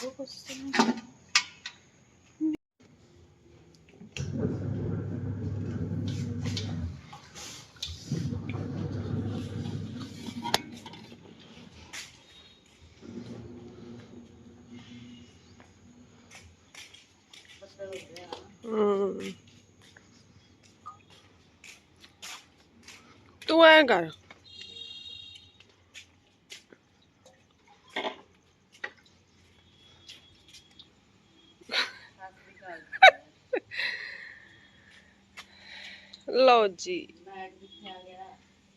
ਪੁੱਛੋ ਕੁਛ ਹਮ। ਤੂੰ ਐ ਕਰ ਲਓ ਜੀ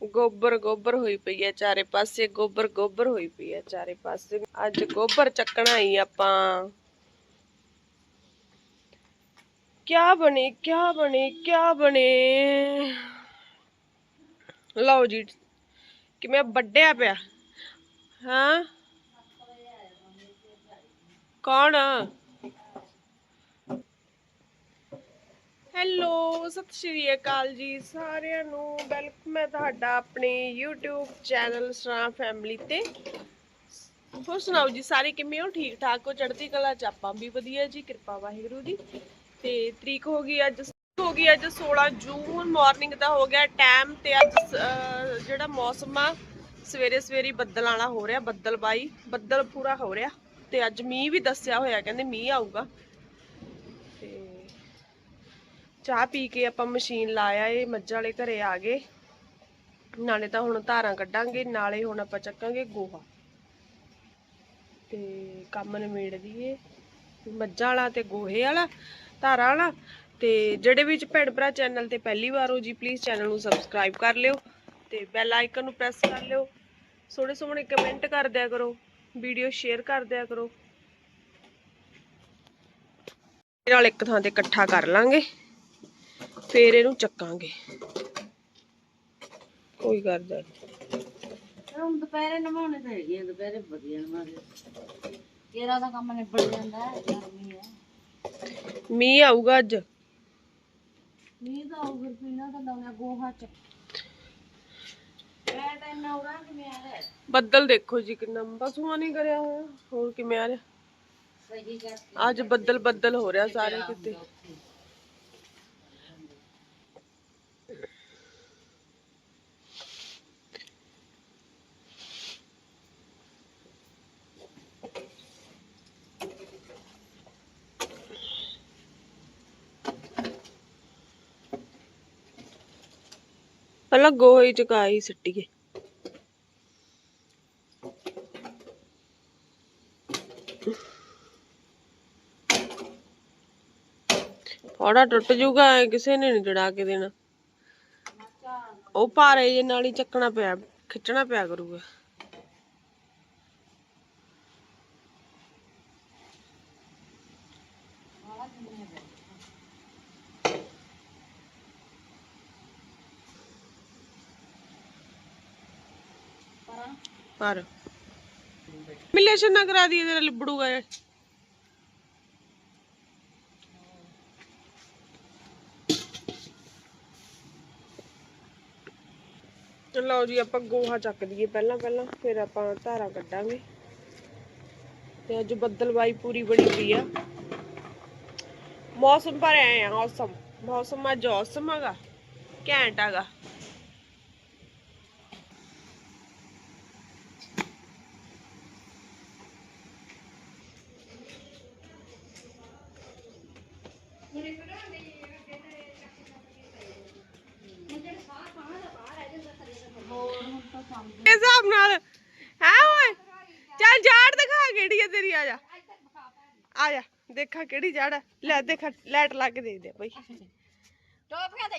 ਗੋਬਰ ਗੋਬਰ ਹੋਈ ਪਈ ਹੈ ਚਾਰੇ ਪਾਸੇ ਗੋਬਰ ਗੋਬਰ ਹੋਈ ਪਈ ਹੈ ਚਾਰੇ ਪਾਸੇ ਅੱਜ ਗੋਬਰ ਚੱਕਣਾ ਹੀ ਆਪਾਂ ਕਿਆ ਬਣੇ ਕਿਆ ਬਣੇ ਕਿਆ ਬਣੇ ਲਓ ਜੀ ਕਿਵੇਂ ਵੱਡਿਆ ਪਿਆ ਹਾਂ ਕੌਣ ਹੈਲੋ, ਸਤਿ ਸ਼੍ਰੀ ਅਕਾਲ ਜੀ ਸਾਰਿਆਂ ਨੂੰ। ਵੈਲਕਮ ਹੈ ਤੁਹਾਡਾ ਆਪਣੇ YouTube ਚੈਨਲ ਸਰਾ ਫੈਮਿਲੀ ਤੇ। ਹੋਰ ਸੁਣਾਓ ਜੀ, ਸਾਰੇ ਕਿਵੇਂ ਹੋ? ਠੀਕ ਠਾਕ ਹੋ? ਚੜ੍ਹਦੀ ਕਲਾ ਚ ਆਪਾਂ ਵੀ ਵਧੀਆ ਜੀ, ਕਿਰਪਾ ਵਾਹਿਗੁਰੂ ਦੀ। ਤੇ ਤਰੀਕ ਹੋ ਗਈ ਅੱਜ, ਹੋ ਗਈ ਅੱਜ 16 ਜੂਨ ਮਾਰਨਿੰਗ ਦਾ ਹੋ ਗਿਆ ਟਾਈਮ ਤੇ ਅੱਜ ਜਿਹੜਾ ਮੌਸਮ ਆ, ਸਵੇਰੇ ਸਵੇਰੇ ਬੱਦਲ ਆਣਾ ਹੋ ਰਿਹਾ ਬੱਦਲ ਬਾਈ ਬੱਦਲ ਪੂਰਾ ਹੋ ਰਿਹਾ। ਤੇ ਅੱਜ ਮੀਂਹ ਵੀ ਦੱਸਿਆ ਹੋਇਆ, ਕਹਿੰਦੇ ਮੀਂਹ ਆਊਗਾ। ਚਾਹ ਪੀ ਕੇ ਆਪਾਂ ਮਸ਼ੀਨ ਲਾਇਆ ਏ, ਮੱਝਾਂ ਵਾਲੇ ਘਰੇ ਆ ਗਏ। ਨਾਲੇ ਤਾਂ ਹੁਣ ਧਾਰਾਂ ਕੱਢਾਂਗੇ, ਨਾਲੇ ਹੁਣ ਆਪਾਂ ਚੱਕਾਂਗੇ ਗੋਹਾ। ਤੇ ਕੰਮ ਨਿਮੇੜ ਦਈਏ। ਮੱਝਾਂ ਵਾਲਾ ਤੇ ਗੋਹੇ ਵਾਲਾ, ਧਾਰਾਂ ਵਾਲਾ। ਤੇ ਜਿਹੜੇ ਵਿੱਚ ਭੈਣ ਭਰਾ ਚੈਨਲ ਤੇ ਪਹਿਲੀ ਵਾਰ ਹੋ ਜੀ ਪਲੀਜ਼ ਚੈਨਲ ਨੂੰ ਸਬਸਕ੍ਰਾਈਬ ਕਰ ਲਿਓ। ਤੇ ਬੈਲ ਆਈਕਨ ਨੂੰ ਪ੍ਰੈਸ ਕਰ ਲਿਓ। ਸੋਹਣੇ ਸੋਹਣੇ ਕਮੈਂਟ ਕਰ ਦਿਆ ਕਰੋ। ਵੀਡੀਓ ਸ਼ੇਅਰ ਕਰ ਦਿਆ ਕਰੋ। ਨਾਲ ਇੱਕ ਥਾਂ ਤੇ ਇਕੱਠਾ ਕਰ ਲਾਂਗੇ। ਫੇਰ ਇਹਨੂੰ ਚੱਕਾਂਗੇ। ਕੋਈ ਕਰਦਾ ਨੀ। ਹੁਣ ਦੁਪਹਿਰੇ ਨਵਾਉਣੇ ਤਾਂ ਹੈਗੇ ਆ, ਦੁਪਹਿਰੇ ਵਧੀਆ ਨਵਾਉਂਦੇ ਕੇਰਾ ਦਾ ਕੰਮ ਨਿਬੜ ਜਾਂਦਾ ਹੈ ਗਰਮੀ ਹੈ। ਮੀਂਹ ਆਊਗਾ ਅੱਜ। ਮੀਂਹ ਦਾ ਉਹ ਫਿਰ ਪੀਣਾ ਤਾਂ ਲਾਉਣਾ ਗੋਹਾ ਚ। ਮੈਂ ਤਾਂ ਇੰਨਾ ਉਰਾਂ ਕਿਵੇਂ ਆ ਰਿਹਾ ਬੱਦਲ ਦੇਖੋ ਜੀ ਕਿੰਨਾ ਪਸ਼ੂਆਂ ਨਹੀਂ ਕਰਿਆ ਹੋਇਆ ਹੋਰ ਕਿਵੇਂ ਆ ਰਿਹਾ। ਸਹੀ ਕਰ ਅੱਜ ਬੱਦਲ ਬੱਦਲ ਹੋ ਰਿਹਾ ਸਾਰੇ ਕਿਤੇ। ਪਹਿਲਾਂ ਗੋਹੇ ਚ ਕਾਈ ਸਿੱਟੀਏ। ਫੋੜਾ ਟੁੱਟ ਜੂਗਾ ਕਿਸੇ ਨੇ ਨਹੀਂ ਜੜਾ ਕੇ ਦੇਣਾ। ਉਹ ਭਾਰੇ ਜੇ ਨਾਲ ਹੀ ਚੱਕਣਾ ਪਿਆ, ਖਿੱਚਣਾ ਪਿਆ ਕਰੂਗਾ। ਪਰ। ਮਿਲੇਸ਼ਨ ਨਾ ਕਰਾ ਦੀ ਤੇਰਾ ਲਿਬੜੂਗਾ ਇਹ। ਲਓ ਜੀ, ਆਪਾਂ ਗੋਹਾ ਚੱਕ ਲਈਏ ਪਹਿਲਾਂ ਪਹਿਲਾਂ, ਫਿਰ ਆਪਾਂ ਧਾਰਾਂ ਕੱਢਾਂਗੇ। ਤੇ ਅੱਜ ਬੱਦਲਬਾਈ ਪੂਰੀ ਬਣੀ ਪਈ ਆ। ਮੌਸਮ ਪਰ ਐ ਆ ਮੌਸਮ ਮੌਸਮ ਅੱਜ ਔਸਮ ਹੈਗਾ ਘੈਂਟ ਹੈਗਾ ਇਸ ਹਿਸਾਬ ਨਾਲ ਹੈ ਓਏ ਚੱਲ ਜਾੜ ਦਿਖਾ ਕਿਹੜੀ ਆ ਤੇਰੀ ਆ ਜਾ ਆ ਜਾ ਦੇਖਾ ਕਿਹੜੀ ਜੜ ਆ। ਲੈ ਦੇਖਾ ਲਾਈਟ ਲਾ ਕੇ ਦੇ ਦੇ ਬਈ। ਟੋਪੀਆਂ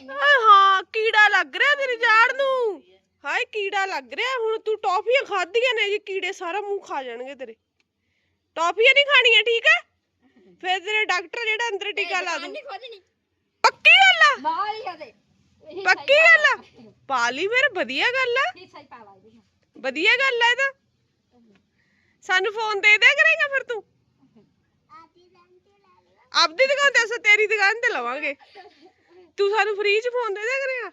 ਹਾਂ ਕੀੜਾ ਲੱਗ ਰਿਹਾ ਤੇਰੀ ਜਾੜ ਨੂੰ। ਹਾਏ ਕੀੜਾ ਲੱਗ ਰਿਹਾ ਹੁਣ ਤੂੰ ਟੌਫੀਆਂ ਖਾਧੀਆਂ ਨੇ ਜੀ ਕੀੜੇ ਸਾਰਾ ਮੂੰਹ ਖਾ ਜਾਣਗੇ ਤੇਰੇ। ਟੌਫੀਆਂ ਨਹੀਂ ਖਾਣੀਆਂ ਠੀਕ ਹੈ ਫਿਰ ਤੇਰੇ ਡਾਕਟਰ ਜਿਹੜਾ ਅੰਦਰ ਟੀਕਾ ਲਾ ਦੂ। ਪੱਕੀ ਗੱਲ ਆ? ਮਾਰ ਹੀ ਪੱਕੀ ਗੱਲ ਆ? ਪਾ ਲਈ ਫਿਰ ਵਧੀਆ ਗੱਲ ਆ। ਵਧੀਆ ਗੱਲ ਆ ਇਹ ਤਾਂ। ਸਾਨੂੰ ਫੋਨ ਦੇ ਦਿਆ ਕਰੇਗਾ ਫਿਰ ਤੂੰ? ਆਪਦੀ ਦੁਕਾਨ ਤੇ ਅਸੀਂ ਤੇਰੀ ਦੁਕਾਨ ਤੇ ਲਵਾਂਗੇ। ਤੂੰ ਸਾਨੂੰ ਫ੍ਰੀ ਚ ਫੋਨ ਦੇ ਦਿਆ ਕਰੇਗਾ?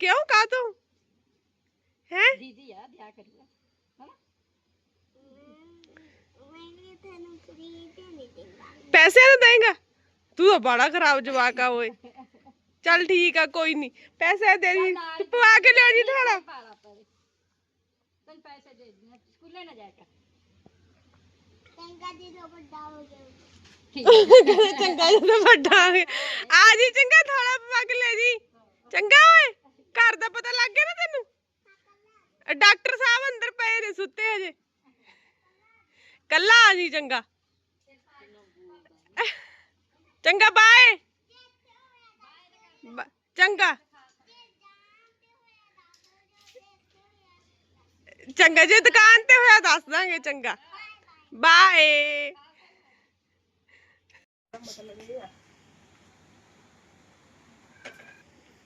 ਕਿਉਂ? ਕਾ ਤੂੰ? ਹੈ? ਦੀਦੀ ਆ ਦਿਆ ਕਰੀਏ। ਪੈਸੇ ਨਾ ਦੇਂਗਾ। ਤੂੰ ਤਾਂ ਬੜਾ ਖਰਾਬ ਜਵਾਕ ਆ ਓਏ। ਚੱਲ ਠੀਕ ਆ ਕੋਈ ਨਹੀਂ ਪੈਸੇ ਦੇ ਦੀ ਤੂੰ ਪਵਾ ਕੇ ਲਿਆ ਜੀ ਥੋੜਾ ਪਾਲਾ ਪਰੇ। ਤੈਨੂੰ ਪੈਸੇ ਦੇ ਦਿੰਦੀ ਹਾਂ, ਸਕੂਲੇ ਨਾ ਜਾ ਕੇ ਚੰਗਾ ਜਦੋਂ ਵੱਡਾ ਹੋ ਗਿਆ। ਆ ਜੀ, ਚੰਗਾ ਥੋੜਾ ਪਵਾ ਲੈ ਜੀ। ਚੰਗਾ ਓਏ, ਘਰ ਦਾ ਪਤਾ ਲੱਗ ਗਿਆ ਨਾ ਤੈਨੂੰ? ਡਾਕਟਰ ਸਾਹਿਬ ਅੰਦਰ ਪਏ ਨੇ, ਸੁੱਤੇ ਹਜੇ। ਕੱਲਾ ਆ ਜੀ, ਚੰਗਾ। ਚੰਗਾ, ਬਾਏ। ਚੰਗਾ। ਚੰਗਾ, ਜੇ ਦੁਕਾਨ ਤੇ ਹੋਇਆ, ਦੱਸ ਦਾਂਗੇ, ਚੰਗਾ। ਬਾਏ।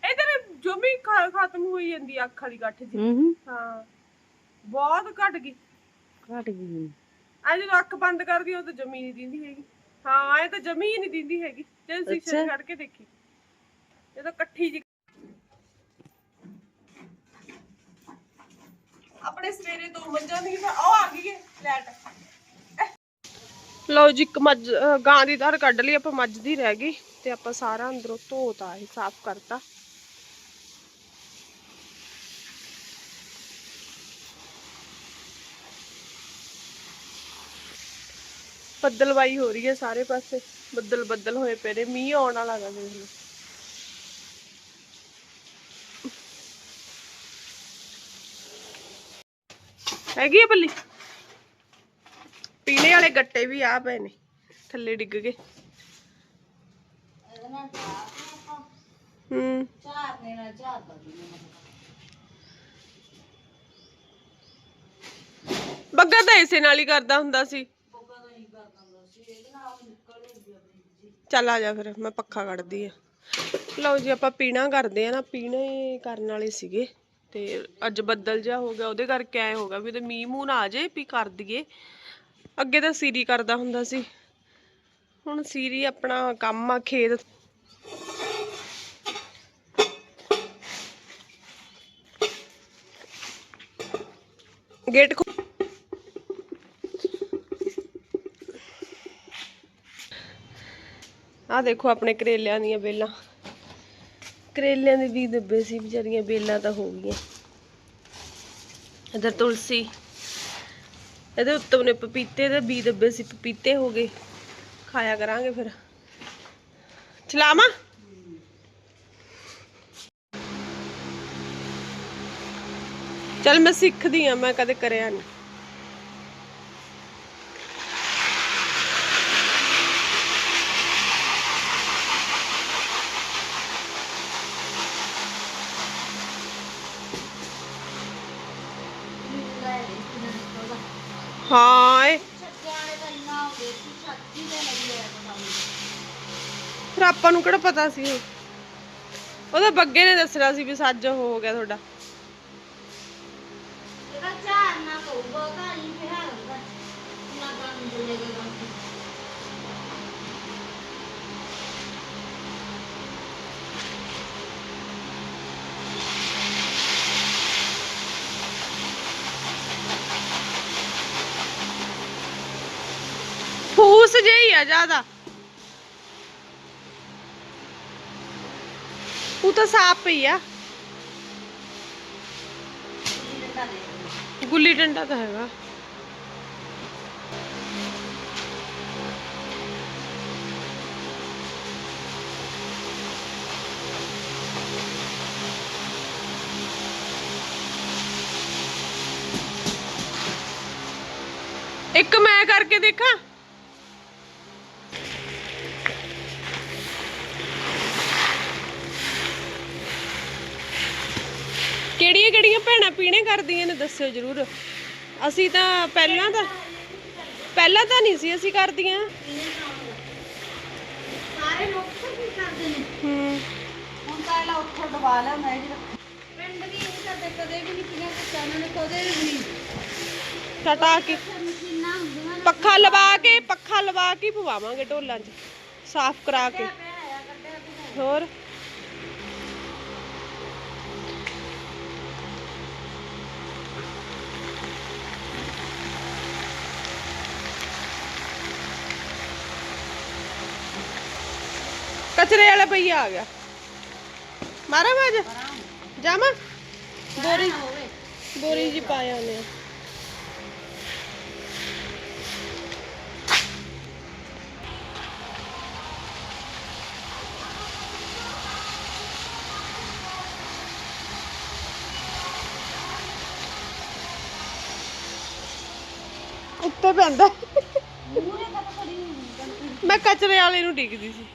ਇਧਰ ਜਮੀ ਖ- ਖਤਮ ਹੋਈ ਜਾਂਦੀ ਆ ਅੱਖਾਂ ਦੀ ਗੱਠ ਜੀ ਹੂੰ ਹਾਂ ਬਹੁਤ ਘਟ ਗਈ ਘਟ ਗਈ ਆ ਜਦੋਂ ਅੱਖ ਬੰਦ ਕਰਦੀ ਉਹ ਤਾਂ ਜਮੀ ਨਹੀਂ ਦਿੰਦੀ ਹੈਗੀ ਹਾਂ ਇਹ ਤਾਂ ਜਮੀ ਹੀ ਨਹੀਂ ਦਿੰਦੀ ਹੈਗੀ ਜੇ ਸ਼ੀਸ਼ੇ 'ਚ ਅੱਛਾ। ਕੱਢ ਕੇ ਦੇਖੀ ਇਹ ਤਾਂ ਇਕੱਠੀ ਜੀ ਆਪਣੇ ਸਵੇਰੇ ਦੋ ਮੱਝਾਂ ਦੀ ਉਹ ਆ ਗਈ ਹੈ ਲੈਟ ਲਓ ਜੀ, ਇੱਕ ਮੱਝ, ਅਹ ਗਾਂ ਦੀ ਧਾਰ ਕੱਢ ਲਈ, ਆਪਾਂ ਮੱਝ ਦੀ ਰਹਿ ਗਈ ਤੇ ਆਪਾਂ ਸਾਰਾ ਅੰਦਰੋਂ ਧੋਤਾ ਇਹ, ਸਾਫ਼ ਕਰਤਾ। ਬੱਦਲਵਾਈ ਹੋ ਰਹੀ ਹੈ ਸਾਰੇ ਪਾਸੇ, ਬੱਦਲ ਬੱਦਲ ਹੋਏ ਪਏ ਨੇ, ਮੀਂਹ ਆਉਣ ਵਾਲਾ ਗਾ ਦੇਖ ਲਓ। ਹੈਗੀ ਆ ਬੱਲੀ? ਪੀਣੇ ਵਾਲੇ ਗੱਟੇ ਵੀ ਆ ਪਏ ਨੇ ਥੱਲੇ ਡਿੱਗ ਗਏ ਇਹਦੇ ਨਾਲ ਚਾਰ ਆਪਾਂ ਹੂੰ ਚਾਰ ਨੇ ਨਾਲ ਚਾਰ ਕਰ ਦਿੰਦੇ ਬੱਗਾ ਤਾਂ ਇਸੇ ਨਾਲ ਹੀ ਕਰਦਾ ਹੁੰਦਾ ਸੀ। ਬੋਗਾ ਤਾਂ ਹੀ ਕਰ ਦਿੰਦਾ ਸੀ ਇਹਦੇ ਨਾਲ ਨਿਕਲ ਜਾਂਦੀ ਆ ਬੀਜੀ ਚੱਲ ਆ ਜਾ ਫਿਰ, ਮੈਂ ਪੱਖਾ ਕੱਢਦੀ ਆ। ਲਓ ਜੀ, ਆਪਾਂ ਪੀਣਾ ਕਰਦੇ ਆ ਨਾ, ਪੀਣੇ ਕਰਨ ਵਾਲੇ ਸੀਗੇ। ਤੇ ਅੱਜ ਬੱਦਲ ਜਿਹਾ ਹੋ ਗਿਆ, ਉਹਦੇ ਕਰਕੇ ਐ ਹੋ ਗਿਆ ਵੀ ਤੇ ਮੀਂਹ ਮੂੰਹ ਨਾ ਆ ਜੇ ਵੀ ਕਰ ਦਈਏ। ਅੱਗੇ ਤਾਂ ਸੀਰੀ ਕਰਦਾ ਹੁੰਦਾ ਸੀ। ਹੁਣ ਸੀਰੀ ਆਪਣਾ ਕੰਮ ਆ, ਖੇਤ। ਗੇਟ ਖੋ ਆ ਦੇਖੋ ਆਪਣੇ ਕਰੇਲਿਆਂ ਦੀਆਂ ਬੇਲਾਂ। ਕਰੇਲਿਆਂ ਦੇ ਵੀ ਦੱਬੇ ਸੀ, ਵਿਚਾਰੀਆਂ ਬੇਲਾਂ ਤਾਂ ਹੋ ਗਈਆਂ। ਇਧਰ ਤੁਲਸੀ। ਇਹਦੇ ਉੱਤੇ ਨੇ ਪਪੀਤੇ ਦੇ ਬੀ ਦੱਬੇ ਸੀ, ਪਪੀਤੇ ਹੋ ਗਏ। ਖਾਇਆ ਕਰਾਂਗੇ ਫਿਰ। ਚਲਾਵਾਂ? ਚੱਲ ਮੈਂ ਸਿੱਖਦੀ ਆ ਮੈਂ ਕਦੇ ਕਰਿਆ ਨਹੀਂ ਹਾਂ ਫਿਰ ਆਪਾਂ ਨੂੰ ਕਿਹੜਾ ਪਤਾ ਸੀ ਉਹ? ਉਹਦਾ ਬੱਗੇ ਨੇ ਦੱਸਿਆ ਸੀ ਵੀ ਸੱਜ ਹੋ ਗਿਆ ਤੁਹਾਡਾ। ਇਹਦਾ ਝਾੜ ਪਊਗਾ ਘਰ ਹੀ। ਪਿਆ ਹੁੰਦਾ ਨਾ ਕੰਮ ਚੱਲੇਗਾ ਕੰਮ ਫੂਸ ਜਿਹੀ ਆ ਜ਼ਿਆਦਾ ਉਹ ਤਾਂ ਸਾਪ ਹੀ ਆ ਡੰਡਾ ਦੇ ਗੁੱਲੀ ਡੰਡਾ ਤਾਂ ਹੈਗਾ ਇੱਕ ਕਿਹੜੀਆਂ ਕਿਹੜੀਆਂ ਭੈਣਾਂ ਪੀਣੇ ਕਰਦੀਆਂ ਨੇ ਦੱਸਿਓ ਜਰੂਰ। ਅਸੀਂ ਤਾਂ ਪਹਿਲਾਂ ਤਾਂ ਪਹਿਲਾਂ ਤਾਂ ਨਹੀਂ ਸੀ ਅਸੀਂ ਕਰਦੀਆਂ। ਸਾਰੇ ਲੋਕ ਤਾਂ ਕੀ ਕਰਦੇ ਨੇ? ਹੂੰ। ਹੁਣ ਤਾਂ ਇਹਲਾ ਉੱਥੋਂ ਦਬਾ ਲਿਆਉਂਦਾ ਇਹ ਜਿਹੜਾ ਪਿੰਡ ਵੀ ਇਹ ਕਰਦੇ ਕਦੇ ਵੀ ਨਹੀਂ ਪੀਆਂ ਤੇ ਚਾਨਣ ਨੇ ਕਦੇ ਵੀ ਨਹੀਂ। ਛਟਾ ਕੇ ਇੱਥੇ ਮਸ਼ੀਨਾਂ ਹੁੰਦੀਆਂ ਨੇ। ਪੱਖਾ ਲਵਾ ਕੇ ਪੱਖਾ ਲਵਾ ਕੇ ਹੀ ਪਵਾਵਾਂਗੇ ਢੋਲਾਂ 'ਚ। ਸਾਫ਼ ਕਰਾ ਕੇ। ਹੋਰ? ਕਚਰੇ ਵਾਲਾ ਭਈਆ ਆ ਗਿਆ। ਮਾਰਾ ਬਾਜ। ਜਾਮਾ। ਬੋਰੀ ਬੋਰੀ ਜੀ ਪਾਇਆ ਉਹਨੇ ਉੱਤੇ ਪੈਂਦਾ। ਮੈਂ ਕਚਰੇ ਵਾਲੇ ਨੂੰ ਡਿੱਗਦੀ ਸੀ।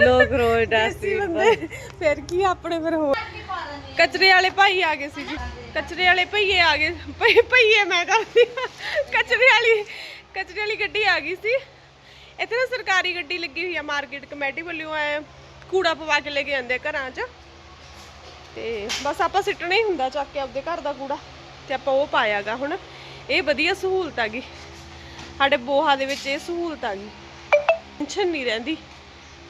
ਲੋਕ ਰੋਜ਼ ਦੇਸੀ ਬੰਦੇ। ਫਿਰ ਕੀ ਆਪਣੇ ਫਿਰ ਹੋ ਕਚਰੇ ਵਾਲੇ ਭਾਈ ਆ ਗਏ ਸੀ ਜੀ। ਕਚਰੇ ਵਾਲੇ ਭਈਏ ਆ ਗਏ। ਭਈ- ਭਈਏ ਮੈਂ ਕਰਦੀ ਕਚਰੇ ਵਾਲੀ ਕਚਰੇ ਵਾਲੀ ਗੱਡੀ ਆ ਗਈ ਸੀ। ਇੱਥੇ ਨਾ ਸਰਕਾਰੀ ਗੱਡੀ ਲੱਗੀ ਹੋਈ ਆ ਮਾਰਕੀਟ ਕਮੇਟੀ ਵੱਲੋਂ ਐ ਕੂੜਾ ਪਵਾ ਕੇ ਲੈ ਕੇ ਆਉਂਦੇ ਆ ਘਰਾਂ 'ਚ। ਤੇ ਬਸ ਆਪਾਂ ਸਿੱਟਣਾ ਹੀ ਹੁੰਦਾ ਚੱਕ ਕੇ ਆਪਦੇ ਘਰ ਦਾ ਕੂੜਾ। ਤੇ ਆਪਾਂ ਉਹ ਪਾਇਆਗਾ ਹੁਣ। ਇਹ ਵਧੀਆ ਸਹੂਲਤ ਆ ਗਈ। ਸਾਡੇ ਬੋਹਾ ਦੇ ਵਿੱਚ ਇਹ ਸਹੂਲਤ ਆ ਗਈ। ਟੈਨਸ਼ਨ ਨਹੀਂ ਰਹਿੰਦੀ।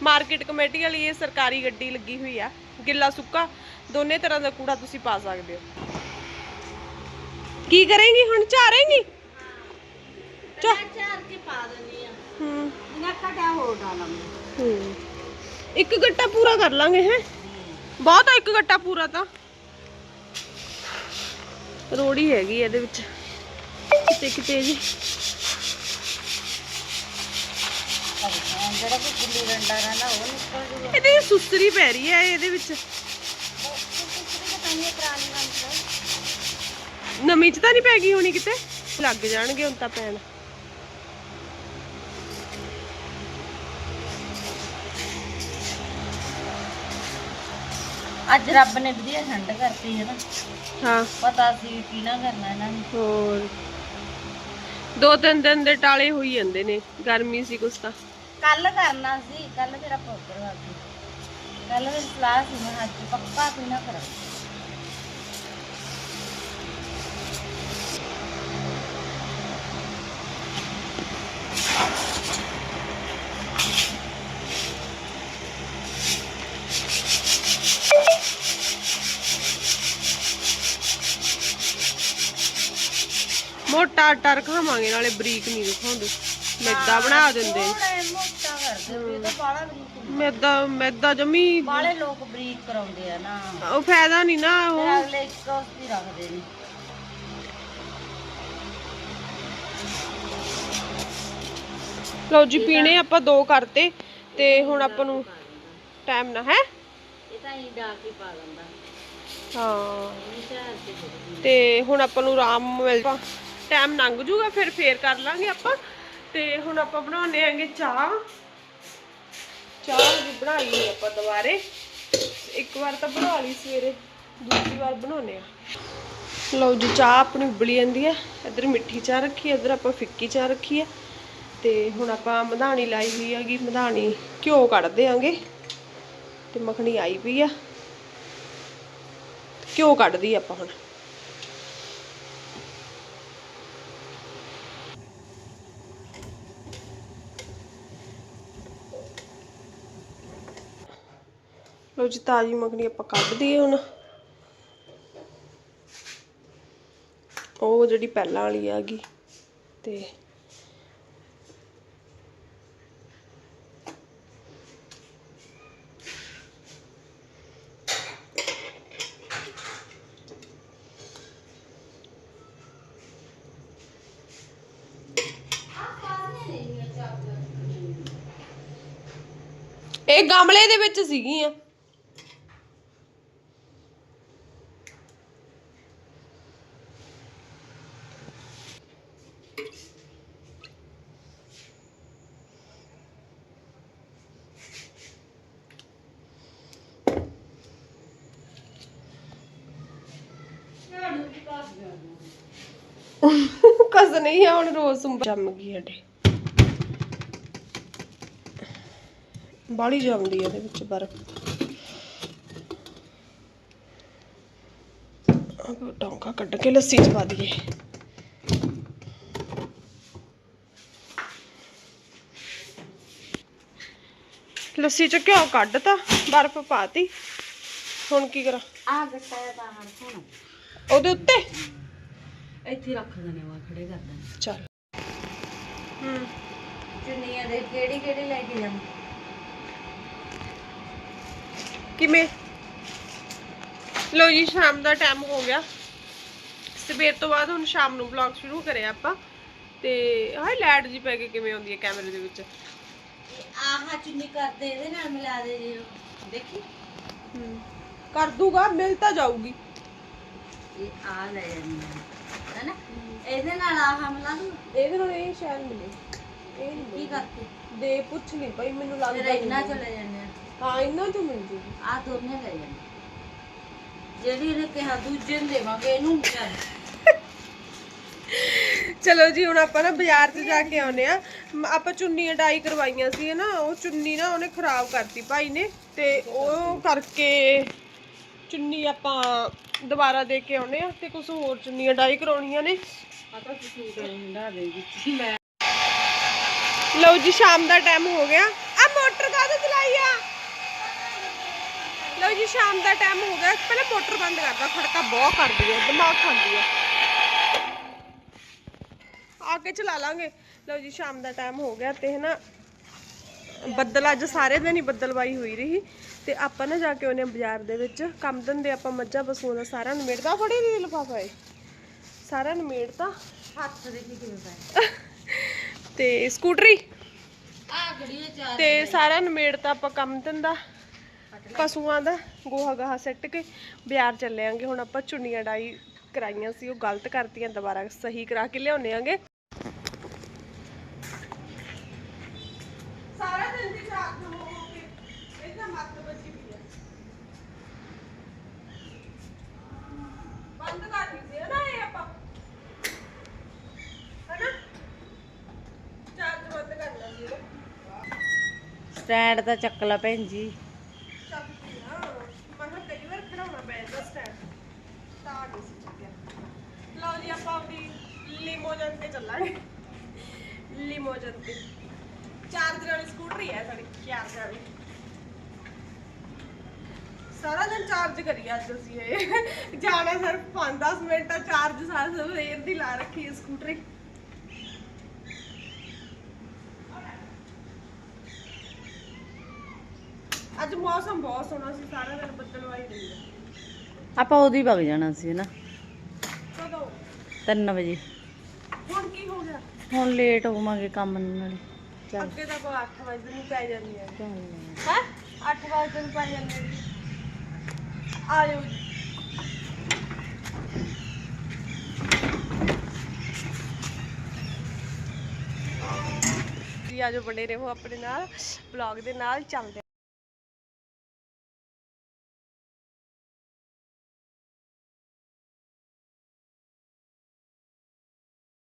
ਮਾਰਕੀਟ ਕਮੇਟੀ ਵਾਲੀ ਇਹ ਸਰਕਾਰੀ ਗੱਡੀ ਲੱਗੀ ਹੋਈ ਆ ਗਿੱਲਾ ਸੁੱਕਾ ਦੋਨੇ ਤਰ੍ਹਾਂ ਦਾ ਕੂੜਾ ਤੁਸੀਂ ਪਾ ਸਕਦੇ ਹੋ। ਕੀ ਕਰੇਂਗੀ ਹੁਣ? ਝਾੜੇਂਗੀ ਚਾ। ਚਾਰ ਕੇ ਪਾ ਦਿੰਦੀ ਆ। ਹੂੰ। ਬਿਨਾ ਕਟਿਆ ਹੋਰ ਡਾਲਾਂਗੇ ਹੂੰ। ਇੱਕ ਗੱਟਾ ਪੂਰਾ ਕਰ ਲਾਂਗੇ ਹੈ? ਬਹੁਤ ਆ ਇੱਕ ਗੱਟਾ ਪੂਰਾ ਤਾਂ। ਰੋੜੀ ਹੈਗੀ ਇਹਦੇ ਵਿੱਚ। ਕਿਤੇ ਕਿਤੇ ਜੀ। ਜਿਹੜਾ ਕੋਈ ਗੁੱਲੀ ਡੰਡਾ ਰਹਿੰਦਾ ਉਹ ਨਿਕਲ ਜੂਗਾ ਇਹਦੇ ਸੁਸਰੀ ਪੈ ਰਹੀ ਹੈ ਇਹਦੇ ਵਿੱਚ। ਪੈਣੀ ਪੁਰਾਣੀ ਗੱਲ ਨਵੀਂ ਚ ਤਾਂ ਨਹੀਂ ਪੈ ਗਈ ਹੋਣੀ ਕਿਤੇ? ਲੱਗ ਜਾਣਗੇ ਹੁਣ ਤਾਂ ਪੈਣ। ਅੱਜ ਰੱਬ ਨੇ ਵਧੀਆ ਠੰਡ ਕਰਤੀ ਹੈ ਨਾ। ਹਾਂ। ਪਤਾ ਸੀ ਕੀ ਨਾ ਕਰਨਾ ਇਹਨਾਂ ਨੇ। ਹੋਰ। ਦੋ ਤਿੰਨ ਦਿਨ ਦੇ ਟਾਲੇ ਹੋਈ ਜਾਂਦੇ ਨੇ। ਗਰਮੀ ਸੀ ਕੁਛ ਤਾਂ। ਕੱਲ ਕਰਨਾ ਸੀ ਕੱਲ ਤੇਰਾ ਪੋਤਰ ਆ ਸੀ ਕੱਲ ਮੇਰੀ ਸਲਾਹ ਸੀ, ਮੈਂ ਅੱਜ ਪੱਕਾ ਪੀਣਾ ਕਰਾਂ। ਮੋਟਾ ਆਟਾ ਰਖਾਵਾਂਗੇ, ਨਾਲੇ ਬਰੀਕ ਨਹੀਂ ਰਖਾਉਂਦੇ। ਮੈਦਾ ਬਣਾ ਦਿੰਦੇ। ਥੋੜਾ ਮੋਟਾ ਕਰਦੇ ਵੀ ਇਹ ਤਾਂ ਬਾਲਾ ਬਰੀਕ ਮੈਦਾ ਮੈਦਾ ਜਮੀ ਬਾਲੇ ਲੋਕ ਬਰੀਕ ਕਰਾਉਂਦੇ ਆ ਨਾ। ਉਹ ਫਾਇਦਾ ਨਹੀਂ ਨਾ ਫਿਰ ਉਹ ਅਗਲੇ ਇੱਕ ਉਸਦੀ ਰੱਖਦੇ ਨੇ। ਲਓ ਜੀ ਪੀਣੇ ਆਪਾਂ ਦੋ ਕਰਤੇ ਤੇ ਹੁਣ ਆਪਾਂ ਨੂੰ ਟਾਈਮ ਨਾ ਹੈ? ਇਹ ਤਾਂ ਹੀ ਡਾ ਕੇ ਪਾ ਦਿੰਦਾ। ਹਾਂ। ਇਹ ਸ਼ਹਿਰ ਤੇ ਹੁਣ ਆਪਾਂ ਨੂੰ ਆਰਾਮ ਮਿਲ ਟਾਈਮ ਲੰਘ ਜੂਗਾ ਫਿਰ ਫੇਰ ਕਰ ਲਾਂਗੇ ਆਪਾਂ। ਤੇ ਹੁਣ ਆਪਾਂ ਬਣਾਉਣੇ ਆਂਗੇ ਚਾਹ। ਚਾਹ ਵੀ ਬਣਾਈ ਹੋਈ ਆਪਾਂ ਦੁਬਾਰੇ। ਇੱਕ ਵਾਰ ਤਾਂ ਬਣਾ ਲਈ ਸਵੇਰੇ ਦੂਜੀ ਵਾਰ ਬਣਾਉਣੇ ਆ। ਲਓ ਜੀ, ਚਾਹ ਆਪਣੀ ਉਬਲੀ ਜਾਂਦੀ ਹੈ ਇੱਧਰ ਮਿੱਠੀ ਚਾਹ ਰੱਖੀ ਇੱਧਰ ਆਪਾਂ ਫਿੱਕੀ ਚਾਹ ਰੱਖੀ ਹੈ ਤੇ ਹੁਣ ਆਪਾਂ ਮਧਾਣੀ ਲਾਈ ਹੋਈ ਹੈਗੀ, ਮਧਾਣੀ ਘਿਓ ਕੱਢਦੇ ਆਂਗੇ ਤੇ ਮੱਖਣੀ ਆਈ ਪਈ ਆ। ਘਿਓ ਕੱਢਦੀ ਆਪਾਂ ਹੁਣ। ਲਓ ਜੀ, ਤਾਜੀ ਮੱਖਣੀ ਆਪਾਂ ਕੱਢ ਦਈਏ ਹੁਣ। ਉਹ ਜਿਹੜੀ ਪਹਿਲਾਂ ਵਾਲੀ ਹੈਗੀ ਤੇ ਇਹ ਗਮਲੇ ਦੇ ਵਿੱਚ ਸੀਗੀਆਂ ਕਸ ਨਹੀਂ ਆ ਹੁਣ ਰੋਜ਼ ਸੁੰਬ ਜੰਮ ਗਈ ਸਾਡੇ। ਬਾਲੀ ਜੰਮਦੀ ਇਹਦੇ ਵਿੱਚ ਬਰਫ਼। ਅਬ ਟੌਂਕਾ ਕੱਢ ਕੇ ਲੱਸੀ ਚ ਪਾ ਦਈਏ। ਲੱਸੀ ਚ ਘਿਓ ਕੱਢਤਾ ਬਰਫ਼ ਪਾਤੀ। ਹੁਣ ਕੀ ਕਰਾਂ? ਆ ਗੱਟਾ ਹਣ ਹੁਣ ਉਹਦੇ ਉੱਤੇ? ਇੱਥੇ ਰੱਖ ਦਨੇ ਵਾ ਖੜੇ ਕਰ ਦਨੇ ਚੱਲ। ਹੂੰ ਚੁੰਨੀਆਂ ਦੇ ਕਿਹੜੀ ਕਿਹੜੀ ਲੈ ਕੇ ਜਾਵਾਂ? ਕਿਵੇਂ? ਲੋ ਜੀ ਸ਼ਾਮ ਦਾ ਟਾਈਮ ਹੋ ਗਿਆ। ਸਵੇਰ ਤੋਂ ਬਾਅਦ ਹੁਣ ਸ਼ਾਮ ਨੂੰ ਵਲੌਗ ਸ਼ੁਰੂ ਕਰਿਆ ਆਪਾਂ। ਤੇ ਹਾਏ ਲਾਈਟ ਜੀ ਪੈ ਕੇ ਕਿਵੇਂ ਆਉਂਦੀ ਹੈ ਕੈਮਰੇ ਦੇ ਵਿੱਚ? ਆਹ ਚੁੰਨੀ ਕਰਦੇ ਇਹਦੇ ਨਾਲ ਮਿਲਾ ਦੇ ਜੀ ਦੇਖੀ? ਕਰ ਦੂਗਾ ਮਿਲ ਤਾਂ ਜਾਊਗੀ। ਇਹ ਆ ਲੈ ਜਾਂਦੀ ਹੈਨਾ? ਇਹਦੇ ਨਾਲ ਆਹ ਮਿਲਾ ਦੂੰ ਇਹਦੇ ਨਾਲ ਇਹ ਸ਼ਾਇਦ ਮਿਲੇ ਇਹ ਨਹੀਂ ਕੀ ਮਿਲੀ। ਕਰਤੀ ਦੇ ਪੁੱਛ ਲਈ ਭਾਈ ਮੈਨੂੰ ਫਿਰ ਲੱਗਦਾ ਇੰਨਾ ਨਹੀਂ। ਚਲੇ ਜਾਂਦੇ ਆ। ਹਾਂ ਇੰਨਾ ਚੋਂ ਮਿਲ ਜੂਗੀ ਆ ਦੋਨੇ ਲੈ ਜਾਂਦੇ ਜਿਹੜੀ ਇਹਨੇ ਕਿਹਾ ਦੂਜੇ ਨੂੰ ਦੇਵਾਂਗੇ ਇਹਨੂੰ ਨੀ ਚੱਲ ਚਲੋ ਜੀ ਹੁਣ ਆਪਾਂ ਨਾ ਬਾਜ਼ਾਰ 'ਚ ਜਾ ਕੇ ਆਉਨੇ ਆ ਆਪਾਂ ਚੁੰਨੀਆਂ ਡਾਈ ਕਰਵਾਈਆਂ ਸੀ ਨਾ ਉਹ ਚੁੰਨੀ ਨਾ ਉਹਨੇ ਖਰਾਬ ਕਰਤੀ ਭਾਈ ਨੇ। ਤੇ ਉਹ ਕਰਕੇ ਚੁੰਨੀ ਆਪਾਂ ਦੁਬਾਰਾ ਦੇ ਕੇ ਆਉਨੇ ਆ ਤੇ ਕੁਝ ਹੋਰ ਚੁੰਨੀਆਂ ਡਾਈ ਕਰਾਉਣੀਆਂ ਨੇ। ਆ ਤਾਂ ਸੂਟ ਹੰਡਾ ਦੇ ਦਿੱਤੀ ਮੈਂ ਲਓ ਜੀ, ਸ਼ਾਮ ਦਾ ਟਾਈਮ ਹੋ ਗਿਆ। ਆ ਮੋਟਰ ਕਾਹਦੇ ਚਲਾਈ ਆ? ਲਓ ਜੀ, ਸ਼ਾਮ ਦਾ ਟਾਈਮ ਹੋ ਗਿਆ। ਪਹਿਲਾਂ ਮੋਟਰ ਬੰਦ ਕਰਦਾ ਖੜਕਾ ਬਹੁਤ ਕਰਦੀ ਹੈ ਦਿਮਾਗ ਖਾਂਦੀ ਹੈ ਆ ਕੇ ਚਲਾ ਲਾਂਗੇ। ਲਓ ਜੀ, ਸ਼ਾਮ ਦਾ ਟਾਈਮ ਹੋ ਗਿਆ ਤੇ ਹਨਾ, ਬੱਦਲ ਅੱਜ ਸਾਰੇ ਦਿਨ ਹੀ ਬੱਦਲਵਾਈ ਹੋਈ ਰਹੀ। ਤੇ ਆਪਾਂ ਨਾ ਜਾ ਕੇ ਉਹਨੇ ਬਾਜ਼ਾਰ ਦੇ ਵਿੱਚ। ਕੰਮ ਧੰਦੇ ਆਪਾਂ ਮੱਝਾਂ ਪਸ਼ੂਆਂ ਦਾ ਸਾਰਾ ਨਿਮੇੜਦਾ। ਫੜੀ ਦੀ ਲਫਾਫਾ ਏ ਸਾਰਾ ਨਿਮੇੜਤਾ। ਹੱਥ ਦੇ ਕੀ ਕਿਵੇਂ ਪਏ? ਤੇ ਸਕੂਟਰੀ? ਆ ਗੜੀਆਂ ਚਾਰ ਤੇ ਸਾਰਾ ਨਿਮੇੜਤਾ ਆਪਾਂ ਕੰਮ ਧੰਦਾ। ਪਸ਼ੂਆਂ ਦਾ ਗੋਹਾ ਗਾਹਾ ਸੱਟ ਕੇ ਬਾਜ਼ਾਰ ਚੱਲੇ ਆਂਗੇ। ਹੁਣ ਆਪਾਂ ਚੁੰਨੀਆਂ ਡਾਈ ਕਰਾਈਆਂ ਸੀ ਉਹ ਗਲਤ ਕਰਤੀਆਂ ਦੁਬਾਰਾ ਸਹੀ ਕਰਾ ਕੇ ਲਿਆਉਣੇ ਆਂਗੇ ਸਾਰਾ ਦਿਨ ਦੀ ਰਾਤ ਨੂੰ ਹੋ ਕੇ ਇਹਦਾ ਮੱਤ ਬੱਜੀ ਪਈ ਆ ਬੰਦ ਕਰ ਦਿੱਤੇ ਨਾ ਇਹ ਆਪਾਂ ਹਨਾ ਚਾਰਜ ਬੰਦ ਕਰਨਾ ਸੀ ਇਹਦਾ ਸਟੈਂਡ ਤਾਂ ਚੱਕ ਲਾ ਭੈਣ ਜੀ। ਲਓ ਜੀ, ਆਪਾਂ ਆਪਣੀ ਲਿਮੋਜਨ ਤੇ ਚੱਲਾਂਗੇ। ਲਿਮੋਜਨ ਤੇ ਚਾਰਜਰ ਵਾਲੀ ਸਕੂਟਰੀ ਹੈ ਸਾਡੀ। ਚਾਰਜਰ ਵਾਲੀ ਸਾਰਾ ਦਿਨ ਚਾਰਜ ਕਰੀ ਅੱਜ ਅਸੀਂ ਇਹ। ਜਾਣਾ ਸਰ 5-10 ਮਿੰਟ ਆ ਚਾਰਜ ਸਾਰਾ ਸਵੇਰ ਦੀ ਲਾ ਰੱਖੀ ਹੈ ਸਕੂਟਰੀ ਅੱਜ ਮੌਸਮ ਬਹੁਤ ਸੋਹਣਾ ਸੀ ਸਾਰਾ ਦਿਨ ਬੱਦਲਵਾਈ ਰਹੀ ਹੈ। ਆਪਾਂ ਉਹਦੀ ਵਗ ਜਾਣਾ ਸੀ ਨਾ ਕਦੋਂ? 3 ਵਜੇ। ਹੁਣ ਕੀ ਹੋ ਗਿਆ? ਹੁਣ ਲੇਟ ਹੋਵਾਂਗੇ ਕੰਮ ਨਾਲ ਚੱਲ। ਅੱਗੇ ਤਾਂ ਕੋ 8 ਵਜੇ ਨੂੰ ਪੈ ਜਾਂਦੀ ਹੈ। ਹੈ? 8 ਵਜੇ ਨੂੰ ਪੈ ਜਾਂਦੀ ਹੈ। ਆ ਜਾਓ ਜੀ। ਜੀ ਆਜੋ ਬਣੇ ਰਹੋ ਆਪਣੇ ਨਾਲ ਬਲੌਗ ਦੇ ਨਾਲ ਚੱਲਦੇ